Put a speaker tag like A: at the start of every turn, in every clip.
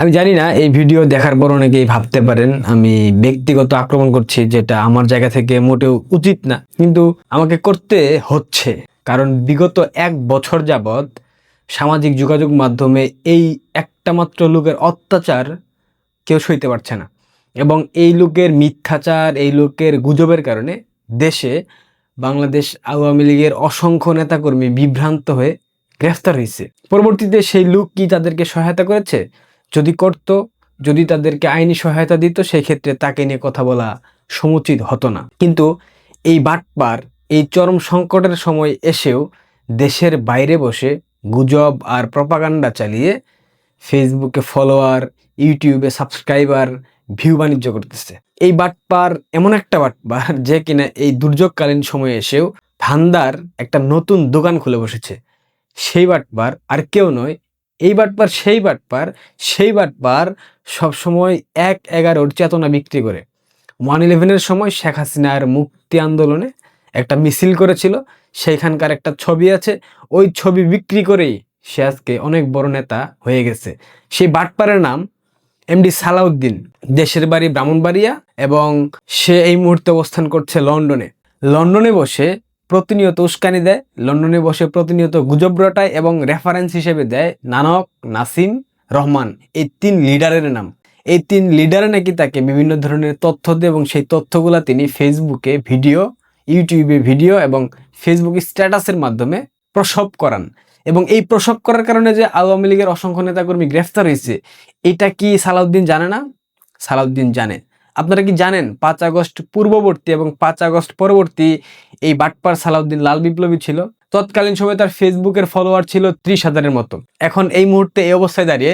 A: আমি জানি না, এই ভিডিও দেখার পর অনেকেই ভাবতে পারেন, আমি ব্যক্তিগত আক্রমণ করছি যেটা আমার জায়গা থেকে মোটেও উচিত না। কিন্তু আমাকে করতে হচ্ছে, কারণ বিগত এক বছর যাবৎ সামাজিক যোগাযোগ মাধ্যমে এই একটা মাত্র লোকের অত্যাচার কেউ সইতে পারছে না। এবং এই লোকের মিথ্যাচার, এই লোকের গুজবের কারণে দেশে বাংলাদেশ আওয়ামী লীগের অসংখ্য নেতাকর্মী বিভ্রান্ত হয়ে গ্রেফতার হয়েছে। পরবর্তীতে সেই লোক কি তাদেরকে সহায়তা করেছে? যদি করত, যদি তাদেরকে আইনি সহায়তা দিত সেই ক্ষেত্রে তাকে নিয়ে কথা বলা সমুচিত হতো না। কিন্তু এই বাটপার, এই চরম সংকটের সময় এসেও দেশের বাইরে বসে গুজব আর প্রপাগান্ডা চালিয়ে ফেসবুকে ফলোয়ার, ইউটিউবে সাবস্ক্রাইবার ভিউ বাণিজ্য করতেছে। এই বাটপার এমন একটা বাটপার যে কিনা এই দুর্যোগকালীন সময়ে এসেও ধান্দার একটা নতুন দোকান খুলে বসেছে। সেই বাটপার আর কেউ নয় এই বাটপার, সেই বাটপার সেই বাটপার সবসময় এক এগারোর চেতনা বিক্রি করে। ওয়ান ইলেভেনের সময় শেখ হাসিনার মুক্তি আন্দোলনে একটা মিছিল করেছিল। সেইখানকার একটা ছবি আছে। ওই ছবি বিক্রি করেই সে আজকে অনেক বড় নেতা হয়ে গেছে। সেই বাটপারের নাম এমডি সালাউদ্দিন। দেশের বাড়ি ব্রাহ্মণবাড়িয়া এবং সে এই মুহূর্তে অবস্থান করছে লন্ডনে। লন্ডনে বসে প্রতিনিয়ত উস্কানি দেয়, লন্ডনে বসে প্রতিনিয়ত গুজব রটায় এবং রেফারেন্স হিসেবে দেয় নানক, নাসিম, রহমান, এই তিন লিডারের নাম। এই তিন লিডারে নাকি তাকে বিভিন্ন ধরনের তথ্য দেয় এবং সেই তথ্যগুলা তিনি ফেসবুকে ভিডিও ইউটিউবে ভিডিও এবং ফেসবুক স্ট্যাটাসের মাধ্যমে প্রসব করান। এবং এই প্রসব করার কারণে যে আওয়ামী লীগের অসংখ্য নেতাকর্মী গ্রেফতার হয়েছে, এটা কি সালাউদ্দিন জানে না? সালাউদ্দিন জানে। আপনারা কি জানেন পাঁচ আগস্ট পূর্ববর্তী এবং পাঁচ আগস্ট পরবর্তী এই বাটপার সালাউদ্দিন লাল বিপ্লবী ছিল? তৎকালীন সময় তার ফেসবুকের ফলোয়ার ছিল ত্রিশ হাজারের মতো। এখন এই মুহূর্তে এই অবস্থায় দাঁড়িয়ে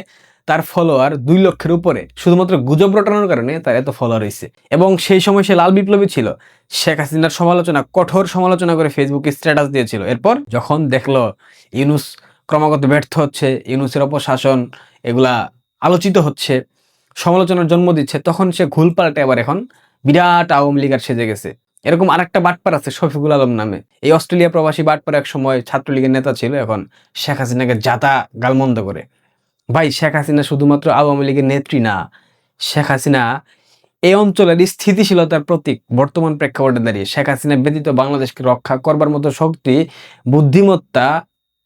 A: তার ফলোয়ার দুই লক্ষের উপরে। শুধুমাত্র গুজব রটানোর কারণে তার এত ফলোয়ার হয়েছে। এবং সেই সময় সে লাল বিপ্লবী ছিল। শেখ হাসিনার সমালোচনা, কঠোর সমালোচনা করে ফেসবুকে স্ট্যাটাস দিয়েছিল। এরপর যখন দেখল ইউনুস ক্রমাগত ব্যর্থ হচ্ছে, ইউনুসের অপশাসন এগুলা আলোচিত হচ্ছে সমালোচনার জন্ম দিচ্ছে, তখন সে ঘুল পাল্টে আবার এখন বিরাট আওয়ামী লীগার সেজে গেছে। এরকম আরেকটা বাটপার আছে শফিকুল আলম নামে। এই অস্ট্রেলিয়া প্রবাসী বাটপার এক সময় ছাত্রলীগের নেতা ছিল, এখন শেখ হাসিনাকে জাতা গালমন্দ করে। ভাই, শেখ হাসিনা শুধুমাত্র আওয়ামী লীগের নেত্রী না, শেখ হাসিনা এই অঞ্চলের স্থিতিশীলতার প্রতীক বর্তমান প্রেক্ষাপটে দাঁড়িয়ে। শেখ হাসিনা ব্যতীত বাংলাদেশকে রক্ষা করবার মতো শক্তি, বুদ্ধিমত্তা,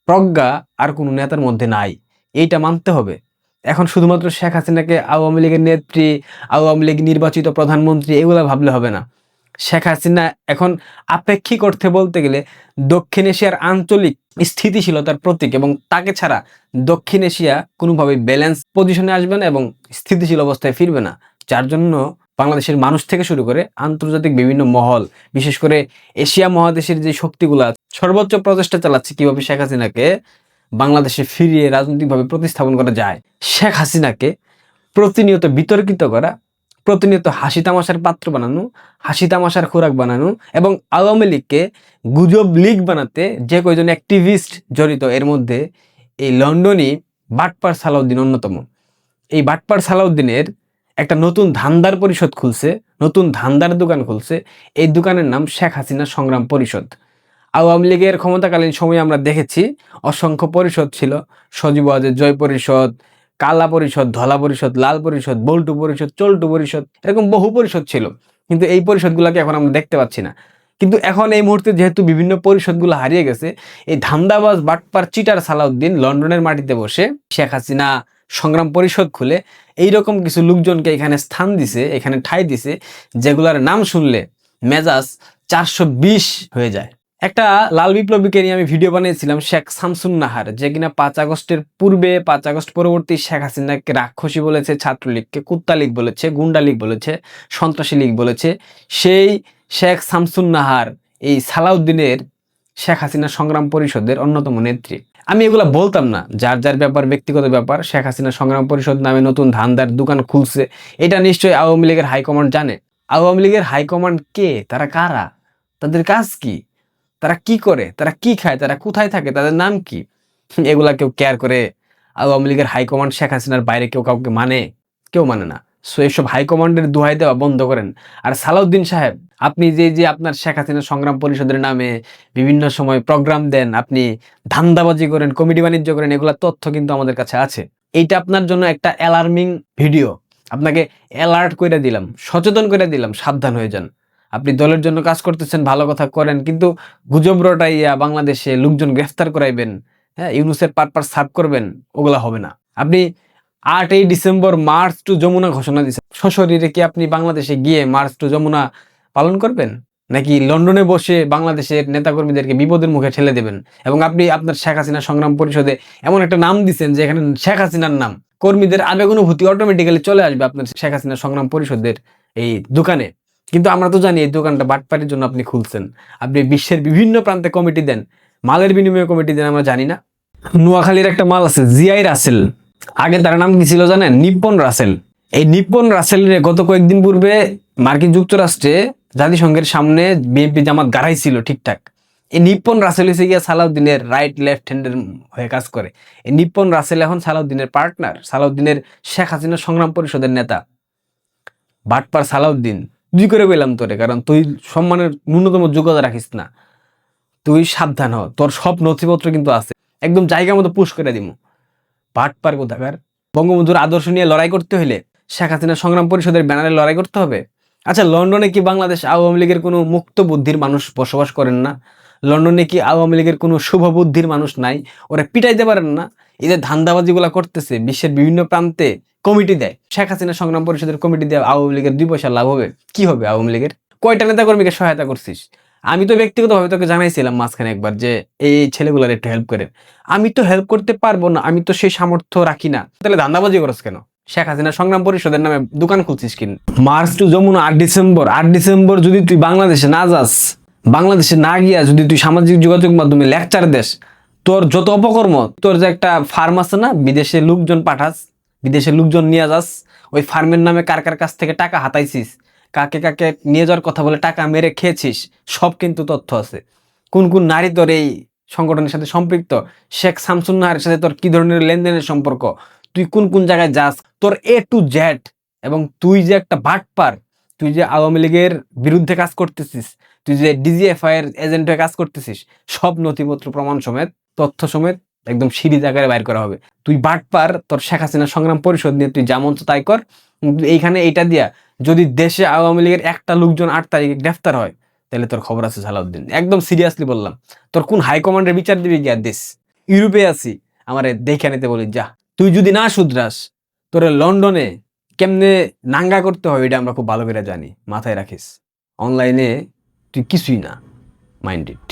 A: প্রজ্ঞা আর কোনো নেতার মধ্যে নাই। এইটা মানতে হবে। এখন শুধুমাত্র শেখ হাসিনাকে আওয়ামী লীগের নেত্রী, আওয়ামী লীগ নির্বাচিত প্রধানমন্ত্রী এগুলা ভাবলে হবে না। শেখ হাসিনা এখন আপেক্ষিক অর্থে বলতে গেলে দক্ষিণ এশিয়ার আঞ্চলিক স্থিতিশীলতার প্রতীক এবং তাকে ছাড়া দক্ষিণ এশিয়া কোনোভাবে ব্যালেন্স পজিশনে আসবে না এবং স্থিতিশীল অবস্থায় ফিরবে না। যার জন্য বাংলাদেশের মানুষ থেকে শুরু করে আন্তর্জাতিক বিভিন্ন মহল, বিশেষ করে এশিয়া মহাদেশের যে শক্তিগুলো সর্বোচ্চ প্রচেষ্টা চালাচ্ছে কীভাবে শেখ হাসিনাকে বাংলাদেশে ফিরিয়ে রাজনৈতিকভাবে প্রতিস্থাপন করা যায়। শেখ হাসিনাকে প্রতিনিয়ত বিতর্কিত করা, প্রতিনিয়ত হাসি তামাশার পাত্র বানানো, হাসি তামাশার খোরাক বানানো এবং আওয়ামী লীগকে গুজব লীগ বানাতে যে কয়জন অ্যাক্টিভিস্ট জড়িত এর মধ্যে এই লন্ডনই বাটপার সালাউদ্দিন অন্যতম। এই বাটপার সালাউদ্দিনের একটা নতুন ধান্দার পরিষদ খুলছে, নতুন ধান্দার দোকান খুলছে। এই দোকানের নাম শেখ হাসিনা সংগ্রাম পরিষদ। আওয়ামী লীগের ক্ষমতাকালীন সময়ে আমরা দেখেছি অসংখ্য পরিষদ ছিল। সজীব ওয়াজের জয় পরিষদ, কালা পরিষদ, ধলা পরিষদ, লাল পরিষদ, বল্টু পরিষদ, চল্টু পরিষদ, এরকম বহু পরিষদ ছিল। কিন্তু এই পরিষদগুলোকে এখন আমরা দেখতে পাচ্ছি না। কিন্তু এখন এই মুহূর্তে যেহেতু বিভিন্ন পরিষদগুলো হারিয়ে গেছে, এই ধান্দাবাজ, বাটপার, চিটার সালাউদ্দিন লন্ডনের মাটিতে বসে শেখ হাসিনা সংগ্রাম পরিষদ খুলে এইরকম কিছু লোকজনকে এখানে স্থান দিছে, এখানে ঠাই দিছে, যেগুলার নাম শুনলে মেজাজ চারশো বিশ হয়ে যায়। একটা লাল বিপ্লবীকে নিয়ে আমি ভিডিও বানিয়েছিলাম, শেখ শামসুন নাহার, যে কিনা পাঁচ আগস্টের পূর্বে, পাঁচ আগস্ট পরবর্তী শেখ হাসিনাকে রাক্ষসী বলেছে, ছাত্রলীগকে কুত্তা লীগ বলেছে, গুন্ডা লীগ বলেছে, সন্ত্রাসী লীগ বলেছে, সেই শেখ শামসুন নাহার, এই সালাউদ্দিনের শেখ হাসিনা সংগ্রাম পরিষদের অন্যতম নেত্রী। আমি এগুলা বলতাম না, যার যার ব্যাপার, ব্যক্তিগত ব্যাপার, শেখ হাসিনা সংগ্রাম পরিষদ নামে নতুন ধান্দার দোকান খুলছে, এটা নিশ্চয়ই আওয়ামী লীগের হাইকমান্ড জানে। আওয়ামী লীগের হাইকমান্ড কে? তারা কারা? তাদের কাজ কি? তারা কি করে? তারা কি খায়? তারা কোথায় থাকে? তাদের নাম কি? এগুলা কেউ কেয়ার করে। আওয়ামী লীগের হাইকমান্ড শেখ হাসিনার বাইরে কেউ কাউকে মানে? কেউ মানে না। সো এসব হাইকমান্ডের দোহাই দেওয়া বন্ধ করেন। আর সালাউদ্দিন সাহেব, আপনি যে যে আপনার শেখ হাসিনা সংগ্রাম পরিষদের নামে বিভিন্ন সময় প্রোগ্রাম দেন, আপনি ধান্দাবাজি করেন কমিটি বাণিজ্য করেন, এগুলা তথ্য কিন্তু আমাদের কাছে আছে। এইটা আপনার জন্য একটা অ্যালার্মিং ভিডিও আপনাকে অ্যালার্ট করে দিলাম, সচেতন করে দিলাম, সাবধান হয়ে যান। আপনি দলের জন্য কাজ করতেছেন, ভালো কথা করেন, কিন্তু গুজব রটাইয়া বাংলাদেশে লোকজন গ্রেফতার করাইবেন হ্যাঁ ইউনুসের পারপার সার্ভ করবেন, ওগুলা হবে না। আপনি আটই ডিসেম্বর মার্চ টু যমুনা ঘোষণা দিচ্ছেন সশরীরে কি আপনি বাংলাদেশে গিয়ে মার্চ টু যমুনা পালন করবেন? নাকি লন্ডনে বসে বাংলাদেশের নেতাকর্মীদেরকে বিপদের মুখে ঠেলে দেবেন? এবং আপনি আপনার শেখ হাসিনা সংগ্রাম পরিষদে এমন একটা নাম দিচ্ছেন যে এখানে শেখ হাসিনার নাম। কর্মীদের আবেগ অনুভূতি অটোমেটিক্যালি চলে আসবে আপনার শেখ হাসিনা সংগ্রাম পরিষদের এই দোকানে। কিন্তু আমরা তো জানি এই দোকানটা বাটপাটির জন্য আপনি খুলছেন। আপনি বিশ্বের বিভিন্ন প্রান্তে কমিটি দেন। মালের বিনিময়ে কমিটি দেন, আমরা জানি না। নোয়াখালীর একটা মাল আছে, জিআই রাসেল। আগে তার নাম কি ছিল জানেন? নিপ্পন রাসেল। এই নিপ্পন রাসেলের গত কয়েকদিন পূর্বে মার্কিন যুক্তরাষ্ট্রে জাতিসংঘের সামনে বিএনপি জামাত গাড়াইছিল ঠিকঠাক। এই নিপ্পন রাসেল হয়েছে গিয়া সালাউদ্দিনের রাইট লেফট হ্যান্ডের হয়ে কাজ করে। এই নিপ্পন রাসেল এখন সালাউদ্দিনের পার্টনার সালাউদ্দিনের শেখ হাসিনা সংগ্রাম পরিষদের নেতা। বাটপার সালাউদ্দিন। দুই করে পেলাম তোরে, কারণ তুই সম্মানের ন্যূনতম যোগ্যতা রাখিস না। তুই সাবধান হ, তোর সব নথিপত্র কিন্তু আছে। একদম জায়গা মতো পুশ করে দিমু। বাটপার কোথাকার? বঙ্গবন্ধুর আদর্শ নিয়ে লড়াই করতে হলে শেখ হাসিনা সংগ্রাম পরিষদের ব্যানারে লড়াই করতে হবে? আচ্ছা লন্ডনে কি বাংলাদেশ আওয়ামী লীগের কোনো মুক্ত বুদ্ধির মানুষ বসবাস করেন না? লন্ডনে কি আওয়ামী লীগের কোনো শুভ বুদ্ধির মানুষ নাই? ওরা পিটাইতে পারেন না? এদের ধান্দাবাজিগুলা করতেছে, বিশ্বের বিভিন্ন প্রান্তে কমিটি দেয়। শেখ হাসিনা সংগ্রাম পরিষদের কমিটি দেয় আওয়ামী লীগের দুই পয়সা লাভ হবে। কি হবে আওয়ামী লীগের? কয়টা নেতা কর্মীকে সহায়তা করছিস? আমি তো ব্যক্তিগতভাবে তোকে জানাইছিলাম মাঝখানে একবার যে এই ছেলেগুলার একটু হেল্প করে। আমি তো হেল্প করতে পারব না, আমি তো সেই সামর্থ্য রাখি না। তাহলে ধান্দাবাজি করস কেন? শেখ হাসিনা সংগ্রাম পরিষদের নামে দোকান খুলছিস কিন? মার্চ টু যমুনা আট ডিসেম্বর আট ডিসেম্বর যদি তুই বাংলাদেশে না যাস, বাংলাদেশে না গিয়া যদি তুই সামাজিক যোগাযোগ মাধ্যমে লেকচার দেস, তোর যত অপকর্ম, তোর যে একটা ফার্ম আছে না, বিদেশে লোকজন পাঠাস বিদেশে লোকজন নিয়ে যাস, ওই ফার্মের নামে কার কার কাছ থেকে টাকা হাতাইছিস, কাকে কাকে নিয়ে যাওয়ার কথা বলে টাকা মেরে খেয়েছিস, সব কিন্তু তথ্য আছে। কোন কোন নারী তোর এই সংগঠনের সাথে সম্পৃক্ত? শেখ শামসুন নাহারের সাথে তোর কি ধরনের লেনদেনের সম্পর্ক? তুই কোন কোন জায়গায় যাস? তোর এ টু জেড এবং তুই যে একটা বাটপার, তুই যে আওয়ামী লীগের বিরুদ্ধে কাজ করতেছিস, তুই যে ডিজিএফআই এর এজেন্ট হয়ে কাজ করতেছিস, সব নথিপত্র, প্রমাণ সমেত, তথ্য সমেত একদম সিরিজ আকারে বাইর করা হবে। তুই বাটপার তোর শেখ হাসিনা সংগ্রাম পরিষদ নিয়ে তুই যেমন তাই কর। এইখানে এইটা দিয়া যদি দেশে আওয়ামী লীগের একটা লোকজন আট তারিখে গ্রেফতার হয়, তাহলে তোর খবর আছে সালাউদ্দিন। একদম সিরিয়াসলি বললাম। তোর কোন হাইকমান্ডের বিচার দিবি গিয়া দেশ? ইউরোপে আছি, আমার দেখে নিতে বলি, যা। তুই যদি না শুধরাস, তোর লন্ডনে কেমনে নাঙ্গা করতে হয় এটা আমরা খুব ভালো করে জানি, মাথায় রাখিস। অনলাইনে তুই কিছুই না মাইন্ড ইট